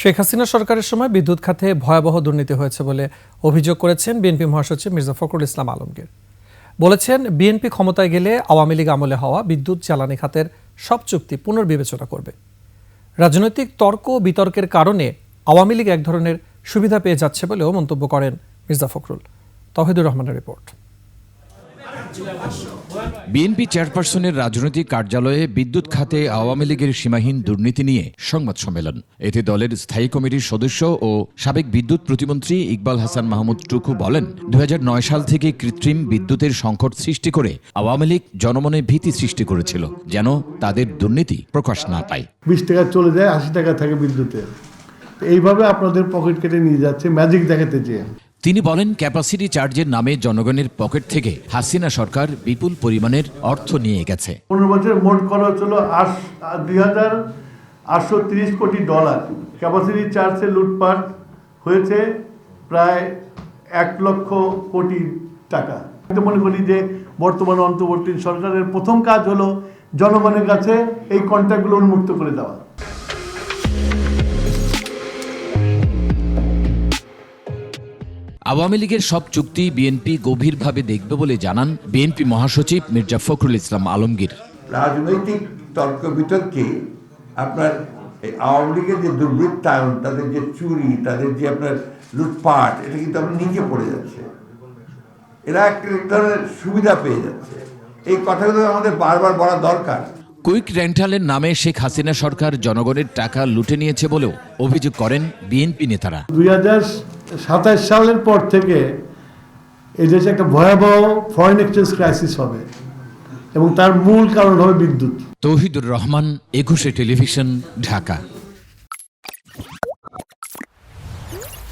শেখ হাসিনা সরকারের সময় বিদ্যুৎ খাতে ভয়াবহ দুর্নীতি হয়েছে বলে অভিযোগ করেছেন বিএনপি মহাসচিব মির্জা ফখরুল ইসলাম আলমগীর। বলেছেন, বিএনপি ক্ষমতায় গেলে আওয়ামী লীগ আমলে হওয়া বিদ্যুৎ জ্বালানি খাতের সব চুক্তি পুনর্বিবেচনা করবে। রাজনৈতিক তর্ক বিতর্কের কারণে আওয়ামী লীগ এক ধরনের সুবিধা পেয়ে যাচ্ছে বলেও মন্তব্য করেন মির্জা ফখরুল। তহিদুর রহমানের রিপোর্ট। বিএনপি চেয়ারপারসনের রাজনৈতিক কার্যালয়ে বিদ্যুৎ খাতে আওয়ামী লীগের সীমাহীন দুর্নীতি নিয়ে সংবাদ সম্মেলন। এতে দলের স্থায়ী কমিটির সদস্য ও সাবেক বিদ্যুৎ প্রতিমন্ত্রী ইকবাল হাসান মাহমুদ টুকু বলেন দু হাজার নয় সাল থেকে কৃত্রিম বিদ্যুতের সংকট সৃষ্টি করে আওয়ামী লীগ জনমনে ভীতি সৃষ্টি করেছিল, যেন তাদের দুর্নীতি প্রকাশ না পায়। বিশ টাকা চলে যায়, আশি টাকা থাকে বিদ্যুতে এইভাবে আপনাদের পকেট কেটে নিয়ে যাচ্ছে, ম্যাজিক দেখাতে চেয়ে। তিনি বলেন ক্যাপাসিটি চার্জের নামে জনগণের পকেট থেকে হাসিনা সরকার বিপুল পরিমাণের অর্থ নিয়ে গেছে। পনেরো বছরের মোট খরচ হলো আট, দুই হাজার আটশো তিরিশ কোটি ডলার। ক্যাপাসিটি চার্জে লুটপাট হয়েছে প্রায় এক লক্ষ কোটি টাকা। আমি মনে করি যে বর্তমান অন্তর্বর্তী সরকারের প্রথম কাজ হলো জনগণের কাছে এই কন্ট্রাক্টগুলো উন্মুক্ত করে দেওয়া। আওয়ামী লীগের সব চুক্তি বিএনপি গভীরভাবে দেখবে বলে জানান বিএনপি মহাসচিব মির্জা ফখরুল ইসলাম আলমগীর। রাজনৈতিক তর্ক বিতর্কে আপনার আওয়ামী লীগের যে দুর্বৃত্তায়ন তাদের যে চুরি তাদের যে আপনার লুটপাট এটা কিন্তু আপনার নিচে পড়ে যাচ্ছে। এরা একটা এক ধরনের সুবিধা পেয়ে যাচ্ছে। এই কথাগুলো আমাদের বারবার বলা দরকার। কুইক রেন্টালের নামে শেখ হাসিনা সরকার জনগণের টাকা লুটে নিয়েছে বলেও অভিযোগ করেন বিএনপি নেতারা। দুই হাজার সাতাশ সালের পর থেকে এই দেশে একটা ভয়াবহ ফরেন এক্সচেঞ্জ ক্রাইসিস হবে এবং তার মূল কারণ হবে বিদ্যুৎ। তৌহিদুর রহমান, একুশে টেলিভিশন, ঢাকা।